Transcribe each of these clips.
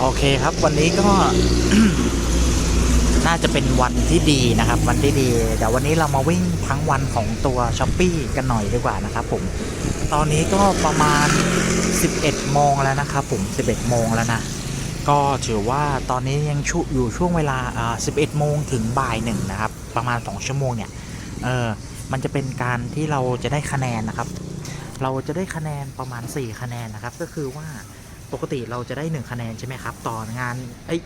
โอเคครับวันนี้ก็ น่าจะเป็นวันที่ดีนะครับ วันที่ดีเดี๋ยววันนี้เรามาวิ่งทั้งวันของตัวช้อปปี้กันหน่อยดีกว่านะครับ ผม ตอนนี้ก็ประมาณ 11โมงแล้วนะครับ ผม 11โมงแล้วนะก็ถือว่าตอนนี้ยังชุอยู่ช่วงเวลาอ่า11โมงถึงบ่ายหนึ่งนะครับ ประมาณ 2 ชั่วโมงเนี่ยเออมันจะเป็นการที่เราจะได้คะแนนนะครับ เราจะได้คะแนนประมาณ 4 คะแนนนะครับ ก็คือว่า ปกติเราจะได้ 1 คะแนนใช่ไหมครับ ต่องานเอ้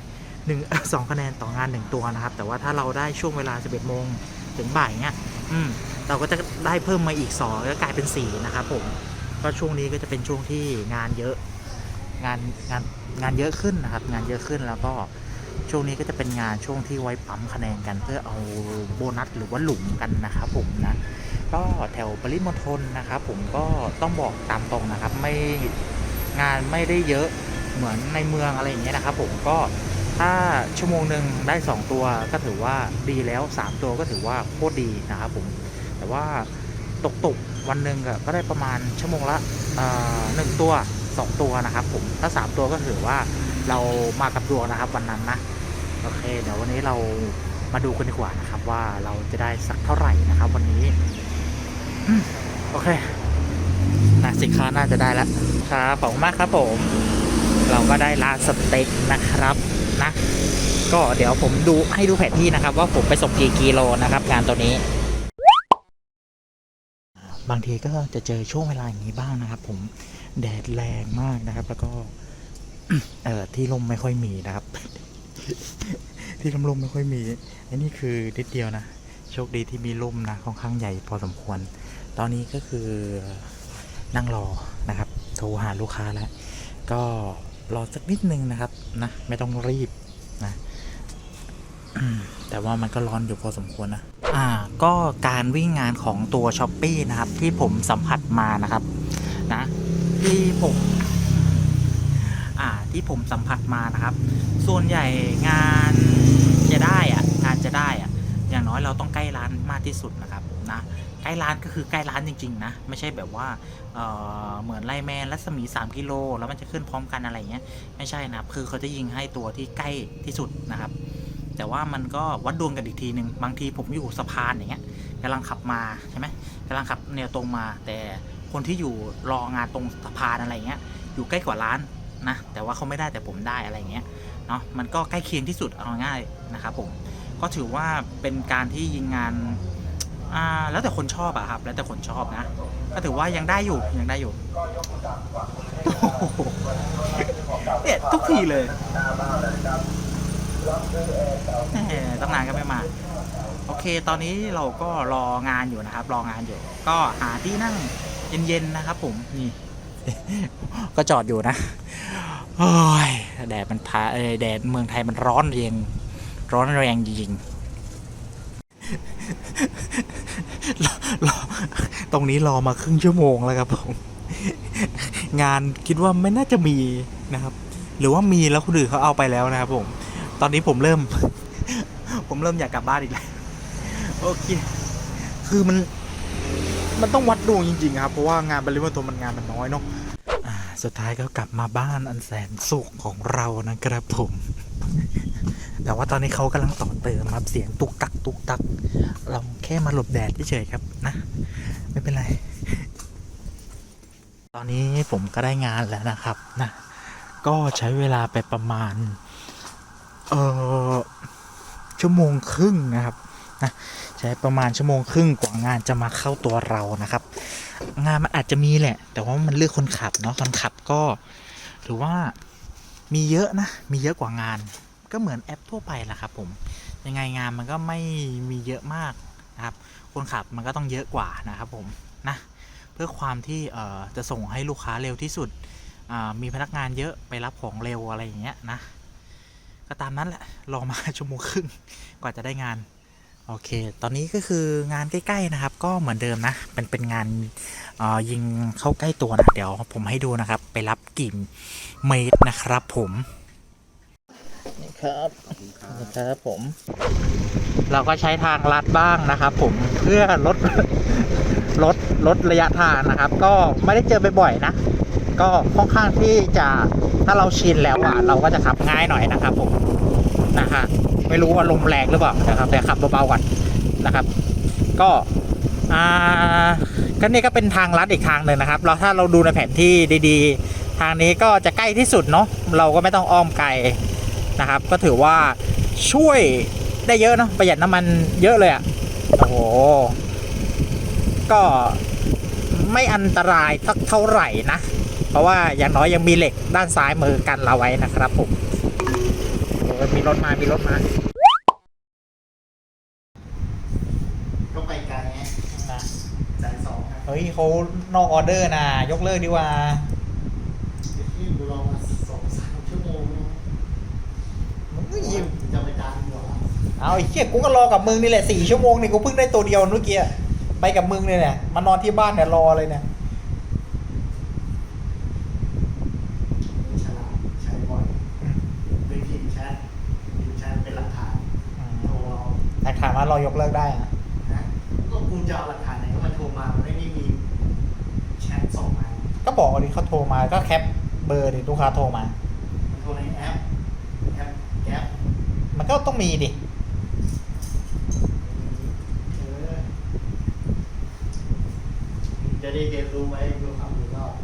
หนึ่งสองคะแนนต่องาน 1 ตัวนะครับ แต่ว่าถ้าเราได้ช่วงเวลา 11โมงถึงบ่ายเนี้ยอืมเราก็จะได้เพิ่มมาอีก2ก็กลายเป็น4นะครับผมก็ช่วงนี้ก็จะเป็นช่วงที่งานเยอะงานงานงานเยอะขึ้นนะครับ งานเยอะขึ้นแล้วก็ช่วงนี้ก็จะเป็นงานช่วงที่ไว้ปั๊มคะแนนกันเพื่อเอาโบนัสหรือว่าหลุมกันนะครับผมนะก็แถวปริมณฑลนะครับ ผมก็ต้องบอกตามตรงนะครับ ไม่ งานไม่ได้เยอะเหมือนในเมืองอะไรอย่างเงี้ยนะครับ ผมก็ถ้าชั่วโมงหนึ่งได้ 2 ตัวก็ถือว่าดีแล้ว 3 ตัวก็ถือว่าโคตรดีนะครับผมแต่ว่าตกตกๆวันหนึ่งก็ได้ประมาณชั่วโมงละหนึ่งตัว 2 ตัวนะครับ ผมถ้า 3 ตัวก็ถือว่าเรามากับดวงนะครับวันนั้นนะโอเค เดี๋ยววันนี้เรามาดูกันดีกว่านะครับ ว่าเราจะได้สักเท่าไหร่นะครับ วันนี้โอเค นะสินค้าน่าจะได้แล้วครับขอบมากครับผม เราก็ได้ร้านสเต็กนะครับนะ ก็เดี๋ยวผมดูให้ดูแผนที่นะครับ ว่าผมไปส่งกี่กิโลนะครับ งานตัวนี้ บางทีก็จะเจอช่วงเวลาอย่างนี้บ้างนะครับ ผมแดดแรงมากนะครับ แล้วก็เอ่อที่ลมไม่ค่อยมีนะครับ ที่ลมลมไม่ค่อยมีอันนี้คือนิดเดียวนะโชคดีที่มีร่มนะค่อนข้างใหญ่พอสมควร ตอนนี้ก็คือ นั่งรอนะครับ โทรหาลูกค้าแล้ว ก็รอสักนิดนึงนะครับนะไม่ต้องรีบนะแต่ว่ามันก็ร้อนอยู่พอสมควรนะอ่าก็การวิ่งงานของตัวช้อปปีนะครับ ที่ผมสัมผัสมานะครับนะที่ผมอ่าที่ผมสัมผัสมานะครับ ส่วนใหญ่งานจะได้อะงานจะได้อะอย่าง น้อยเราต้องใกล้ร้านมากที่สุดนะครับนะใกล้ร้านก็คือใกล้ร้านจริง ๆ นะ ไม่ใช่แบบว่าเออเหมือนไลน์แมนรัศมี 3 กิโล แล้วมันจะขึ้นพร้อมกันอะไรเงี้ยไม่ใช่นะคือเขาจะยิงให้ตัวที่ใกล้ที่สุดนะครับ แต่ว่ามันก็วัดดวงกันอีกทีหนึ่งบางทีผมอยู่สะพานอย่างเงี้ยกำลังขับมาใช่ไหมกำลังขับแนวตรงมา แต่คนที่อยู่รองานตรงสะพานอะไรเงี้ยอยู่ใกล้กว่าร้านนะแต่ว่าเขาไม่ได้แต่ผมได้อะไรเงี้ยเนาะมันก็ใกล้เคียงที่สุดเอาง่ายนะครับผม ก็ถือว่าเป็นการที่ยิงงานอ่าแล้วแต่คนชอบอะครับ แล้วแต่คนชอบนะ ก็ถือว่ายังได้อยู่ยังได้อยู่โอ้โหเนี่ยทุกทีเลยตั้งนานก็ไม่มา โอเค ตอนนี้เราก็รองานอยู่นะครับ รองานอยู่ ก็หาที่นั่งเย็นๆนะครับ ผมนี่ ก็จอดอยู่นะโอ้ยแดดมันพาเอ้แดดเมืองไทยมันร้อนเรียง ร้อนแรงจริงๆรอรอตรงนี้รอมาครึ่งชั่วโมงแล้วครับผมงานคิดว่าไม่น่าจะมีนะครับ หรือว่ามีแล้วคนอื่นเขาเอาไปแล้วนะครับผม ตอนนี้ผมเริ่ม ผมเริ่มอยากกลับบ้านอีกแล้วโอเค คือมัน มันต้องวัดดวงจริง ๆ ครับ เพราะว่างานบริวารตัวมันงานมันน้อยเนาะสุดท้ายก็กลับมาบ้านอันแสนสุขของเรานะครับผม แต่ว่าตอนนี้เขากำลังต่อเติมครับเสียงตุกตักตุกตัก เราแค่มาหลบแดดเฉยๆครับนะ ไม่เป็นไร ตอนนี้ผมก็ได้งานแล้วนะครับนะ ก็ใช้เวลาไปประมาณ เออชั่วโมงครึ่งนะครับนะใช้ประมาณชั่วโมงครึ่งกว่างานจะมาเข้าตัวเรานะครับ งานมันอาจจะมีแหละ แต่ว่ามันเลือกคนขับเนาะคนขับก็ ถือว่ามีเยอะนะ มีเยอะกว่างาน ก็เหมือนแอปทั่วไปแหละครับผมยังไงงานมันก็ไม่มีเยอะมากนะครับ คนขับมันก็ต้องเยอะกว่านะครับผมนะเพื่อความที่จะส่งให้ลูกค้าเร็วที่สุดมีพนักงานเยอะไปรับของเร็วอะไรอย่างเงี้ยนะก็ตามนั้นแหละรอมาชั่วโมงครึ่งกว่าจะได้งานโอเค ตอนนี้ก็คืองานใกล้ ๆ นะครับ ก็เหมือนเดิมนะ เป็นเป็นงานยิงเข้าใกล้ตัวนะ เดี๋ยวผมให้ดูนะครับ ไปรับกี่เมตรนะครับผม ครับนี่ครับผม เราก็ใช้ทางลัดบ้างนะครับผมเพื่อลดลดลดระยะทางนะครับ ก็ไม่ได้เจอบ่อยๆนะ ก็ค่อนข้างที่จะถ้าเราชินแล้วอะเราก็จะขับง่ายหน่อยนะครับผมนะฮะไม่รู้ว่าลมแรงหรือเปล่านะครับ แต่ขับเบาๆก่อนนะครับ ก็อ่าก็นี่ก็เป็นทางลัดอีกทางหนึ่งนะครับ เราถ้าเราดูในแผนที่ดีๆ ทางนี้ก็จะใกล้ที่สุดเนาะเราก็ไม่ต้องอ้อมไกล นะครับ ก็ถือว่าช่วยได้เยอะเนาะประหยัดน้ำมันเยอะเลยอะ่ะโอ้โหก็ไม่อันตรายสักเท่าไหร่นะ เพราะว่าอย่างน้อยยังมีเหล็กด้านซ้ายมือกันเราไว้นะครับผมโอ้ยมีรถมา มีรถมาก็ไปไกลไงนะสายสองครับเฮ้ยเขานอกออเดอร์นะยกเลิกดีกว่าที่กูรอมาสองสามชั่วโมง นะเฮ้ยจะไปตามดีกว่าเอาไอ้เหี้ยกูก็รอกับมึงนี่แหละสี่ชั่วโมงนี่กูเพิ่งได้ตัวเดียวเมื่อกี้ไปกับมึงเลยเนี่ยมานอนที่บ้านเนี่ยรอเลยเนี่ยฉลาดใช้บ่อยเป็นพิมพ์แชทพิมพ์แชทเป็นหลักฐานโทรเอาหลักฐานว่ารอยกเลิกได้อะนะก็กูจะเอาหลักฐานไหนก็มาโทรมามันไม่ได้มีแชทส่งมาก็บอกว่าดิเขาโทรมาก็แคปเบอร์ดิลูกค้าโทรมา มันโทรในแอปแอปแก๊ป มันก็ต้องมีดิเออจะได้เรียนรู้ไว้ดูความรู้รอบ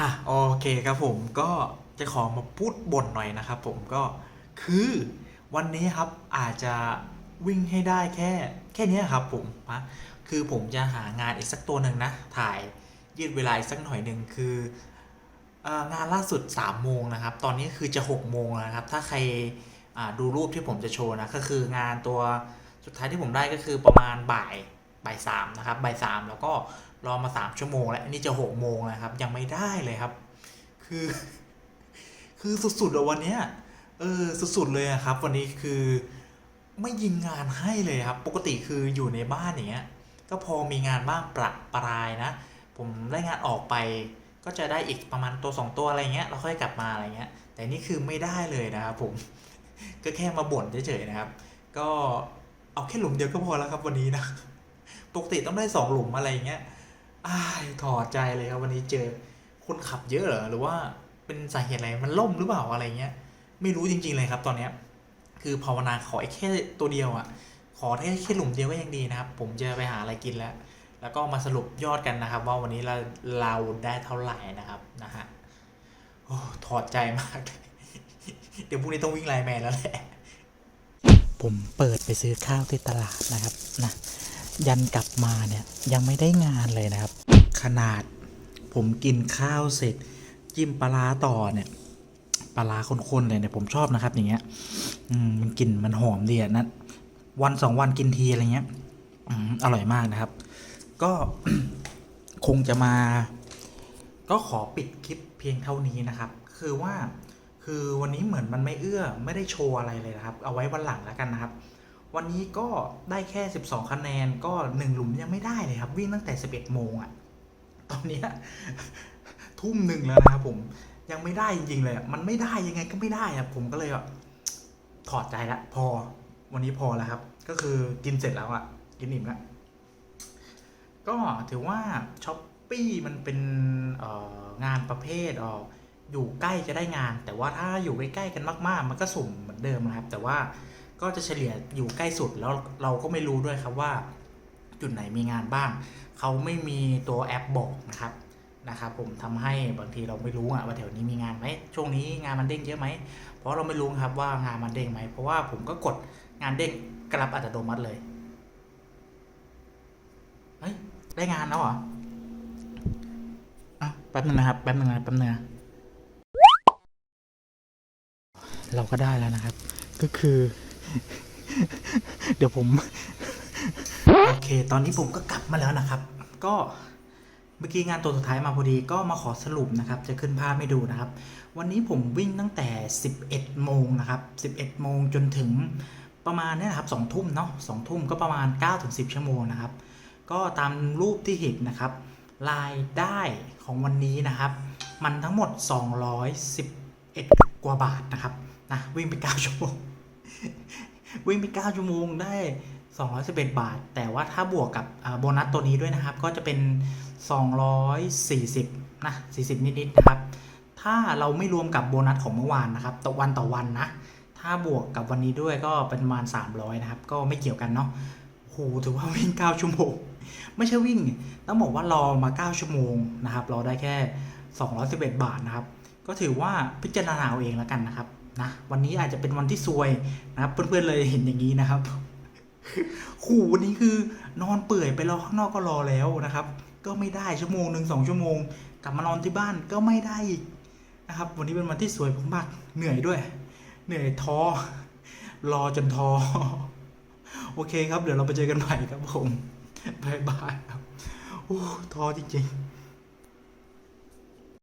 อะโอเคครับผมก็จะขอมาพูดบ่นหน่อยนะครับผมก็คือวันนี้ครับอาจจะวิ่งให้ได้แค่แค่เนี้ยครับผมนะคือผมจะหางานอีกสักตัวหนึ่งนะ ถ่ายยืดเวลาอีกสักหน่อยหนึ่งคือเออ งานล่าสุด 3 โมงนะครับ ตอนนี้คือจะ 6 โมงแล้วนะครับ ถ้าใครดูรูปที่ผมจะโชว์นะ ก็คืองานตัวสุดท้ายที่ผมได้ก็คือประมาณบ่ายบ่ายสามนะครับบ่ายสามแล้วก็รอมา 3 ชั่วโมง แล้วนี่จะ 6 โมงแล้วครับ ยังไม่ได้เลยครับ คือ คือสุดๆอะวันเนี้ยเออสุดๆเลยครับ วันนี้คือไม่ยิงงานให้เลยครับ ปกติคืออยู่ในบ้านอย่างเงี้ยก็พอมีงานบ้างประปรายนะ ผมได้งานออกไป ก็จะได้อีกประมาณตัวสองตัวอะไรเงี้ยแล้วค่อยกลับมาอะไรเงี้ย แต่นี่คือไม่ได้เลยนะครับผม ก็แค่มาบ่นเฉยๆนะครับ ก็เอาแค่หลุมเดียวก็พอแล้วครับวันนี้นะ ปกติต้องได้สองหลุมอะไรเงี้ยอ้ายถอดใจเลยครับวันนี้เจอคนขับเยอะเหรอหรือว่าเป็นสาเหตุอะไรมันล่มหรือเปล่าอะไรเงี้ย ไม่รู้จริงๆเลยครับ ตอนเนี้ยคือภาวนาขอแค่ตัวเดียวอะ่ะ ขอได้แค่หลุมเดียวก็ยังดีนะครับ ผมจะไปหาอะไรกินแล้ว แล้วก็มาสรุปยอดกันนะครับ ว่าวันนี้เราเราได้เท่าไหร่นะครับนะฮะโอ้ถอดใจมาก เดี๋ยวพรุ่งนี้ต้องวิ่งไลน์แมนแล้วแหละผมเปิดไปซื้อข้าวที่ตลาดนะครับนะยันกลับมาเนี่ยยังไม่ได้งานเลยนะครับ ขนาดผมกินข้าวเสร็จ จิ้มปลาต่อเนี่ยปลาร้าข้นๆเลยเนี่ยผมชอบนะครับ อย่างเงี้ยมันกลิ่นมันหอมดีอะนะวันสองวันกินทีอะไรเงี้ยออร่อยมากนะครับ ก็คงจะมา ก็ขอปิดคลิปเพียงเท่านี้นะครับ คือว่าคือวันนี้เหมือนมันไม่เอื้อไม่ได้โชว์อะไรเลยนะครับ เอาไว้วันหลังแล้วกันนะครับ วันนี้ก็ได้แค่ 12 คะแนนก็หนึ่งหลุมยังไม่ได้เลยครับ วิ่งตั้งแต่ 11 โมงอะตอนนี้ทุ่มหนึ่งแล้วนะครับผมยังไม่ได้จริงๆเลยมันไม่ได้ยังไงก็ไม่ได้อะผมก็เลยแบบถอดใจละพอ วันนี้พอแล้วครับ ก็คือกินเสร็จแล้วอะกินอิ่มแล้ว ก็ถือว่าช้อปปี้มันเป็นงานประเภทเอ่อยู่ใกล้จะได้งาน แต่ว่าถ้าอยู่ใกล้ๆกันมากๆ มันก็สุ่มเหมือนเดิมนะครับ แต่ว่าก็จะเฉลี่ยอยู่ใกล้สุดแล้วเราก็ไม่รู้ด้วยครับว่า จุดไหนมีงานบ้าง เขาไม่มีตัวแอปบอกนะครับนะครับผมทำให้บางทีเราไม่รู้อะว่าแถวนี้มีงานไหมช่วงนี้งานมันเด้งเยอะไหมเพราะเราไม่รู้ครับว่างานมันเด้งไหมเพราะว่าผมก็กดงานเด้งกรับอัตโนมัติเลยเฮ้ย ได้งานแล้วเหรออะแป๊บนึงนะครับ แป๊บนึงนะแป๊บนึงนะเราก็ได้แล้วนะครับ ก็คือ เดี๋ยวผม โอเค ตอนนี้ผมก็กลับมาแล้วนะครับ ก็เมื่อกี้งานตัวสุดท้ายมาพอดีก็มาขอสรุปนะครับ จะขึ้นภาพให้ดูนะครับ วันนี้ผมวิ่งตั้งแต่ 11 โมงนะครับ 11 โมงจนถึงประมาณเนี้นะครับ2ทุ่มเนาะ2ทุ่มก็ประมาณ9-10 ชั่วโมงนะครับ ก็ตามรูปที่เห็นนะครับรายได้ของวันนี้นะครับ มันทั้งหมด 211 กว่าบาทนะครับนะวิ่งไป 9 ชั่วโมงวิ่งไป 9 ชั่วโมงได้ 211 บาท แต่ว่าถ้าบวกกับโบนัสตัวนี้ด้วยนะครับ ก็จะเป็น 240 นะ 40 นิดๆนะครับ ถ้าเราไม่รวมกับโบนัสของเมื่อวานนะครับต่อวันต่อวันนะ ถ้าบวกกับวันนี้ด้วยก็เป็นประมาณ 300 นะครับ ก็ไม่เกี่ยวกันเนาะโหถือว่าวิ่ง 9 ชั่วโมง ไม่ใช่วิ่งต้องบอกว่ารอมา 9 ชั่วโมงนะครับรอได้แค่ 211 บาทนะครับ ก็ถือว่าพิจารณาเอาเองแล้วกันนะครับนะวันนี้อาจจะเป็นวันที่ซวยนะครับ เพื่อนๆเลยเห็นอย่างนี้นะครับขู่วันนี้คือนอนเปื่อยไปรอข้างนอกก็รอแล้วนะครับ ก็ไม่ได้ชั่วโมงหนึ่งสองชั่วโมง กลับมานอนที่บ้านก็ไม่ได้อีกนะครับ วันนี้เป็นวันที่สวยมากๆเหนื่อยด้วย เหนื่อยท้อรอจนท้อโอเคครับ เดี๋ยวเราไปเจอกันใหม่ครับผม บายบายครับ โอ้ท้อจริงๆ